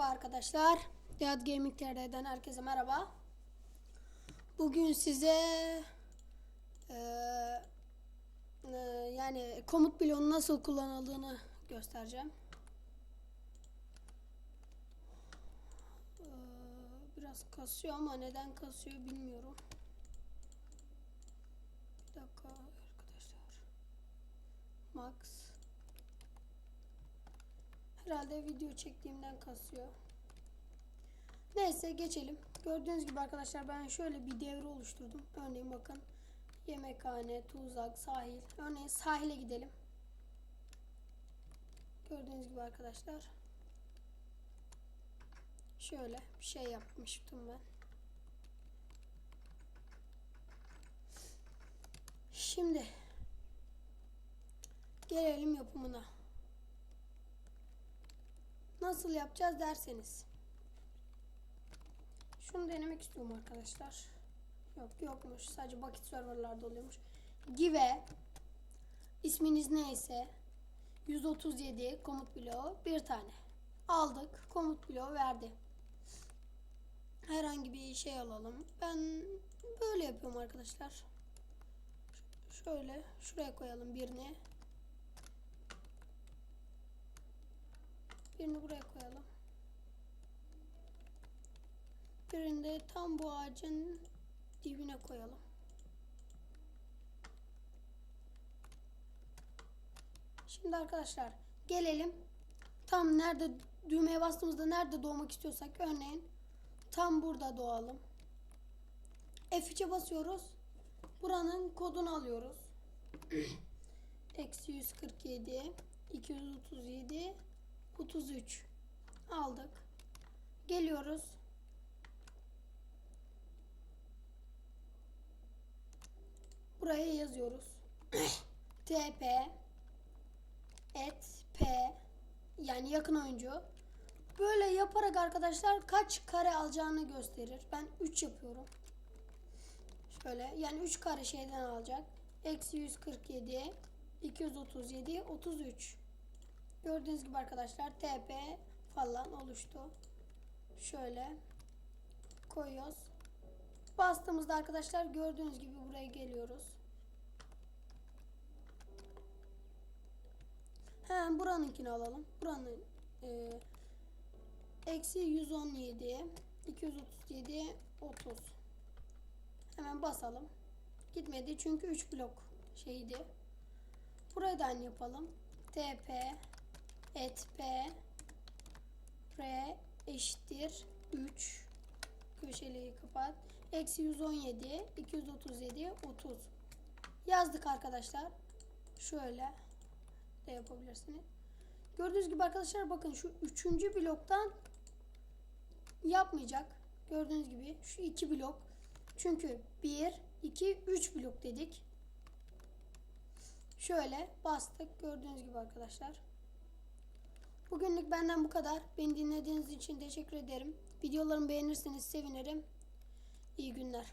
Merhaba arkadaşlar. Dead Gaming TR'den herkese merhaba. Bugün size eee, eee, yani komut bloğunun nasıl kullanıldığını göstereceğim. Eee, biraz kasıyor ama neden kasıyor bilmiyorum. Bir dakika arkadaşlar. Max. Herhalde video çektiğimden kasıyor. Neyse geçelim. Gördüğünüz gibi arkadaşlar ben şöyle bir devre oluşturdum. Örneğin bakın. Yemekhane, tuzak, sahil. Örneğin sahile gidelim. Gördüğünüz gibi arkadaşlar. Şöyle bir şey yapmıştım ben. Şimdi gelelim yapımına. Nasıl yapacağız derseniz. Şunu denemek istiyorum arkadaşlar. Yok yokmuş. Sadece bucket serverlarda oluyormuş. Give isminiz neyse 137 komut bloğu bir tane. Aldık. Komut bloğu verdi. Herhangi bir şey alalım. Ben böyle yapıyorum arkadaşlar. Şöyle şuraya koyalım birini. Birini buraya koyalım. Birini de tam bu ağacın dibine koyalım. Şimdi arkadaşlar gelelim. Tam nerede düğmeye bastığımızda nerede doğmak istiyorsak örneğin tam burada doğalım. F3'e basıyoruz. Buranın kodunu alıyoruz. Eksi 147 237 33 aldık. Geliyoruz. Buraya yazıyoruz. TP et P yani yakın oyuncu. Böyle yaparak arkadaşlar kaç kare alacağını gösterir. Ben 3 yapıyorum. Şöyle yani 3 kare şeyden alacak. Eksi 147 237 33 Gördüğünüz gibi arkadaşlar TP falan oluştu. Şöyle koyuyoruz. Bastığımızda arkadaşlar gördüğünüz gibi buraya geliyoruz. Hemen buranınkini alalım. Buranın e, eksi 117 237 30 Hemen basalım. Gitmedi çünkü 3 blok şeydi. Burayı da aynı yapalım. TP et P R eşittir 3 köşeliği kapat. Eksi 117 237 30 yazdık arkadaşlar. Şöyle de yapabilirsiniz. Gördüğünüz gibi arkadaşlar bakın şu üçüncü bloktan yapmayacak. Gördüğünüz gibi şu iki blok. Çünkü 1, 2, 3 blok dedik. Şöyle bastık. Gördüğünüz gibi arkadaşlar. Bugünlük benden bu kadar. Beni dinlediğiniz için teşekkür ederim. Videolarımı beğenirseniz sevinirim. İyi günler.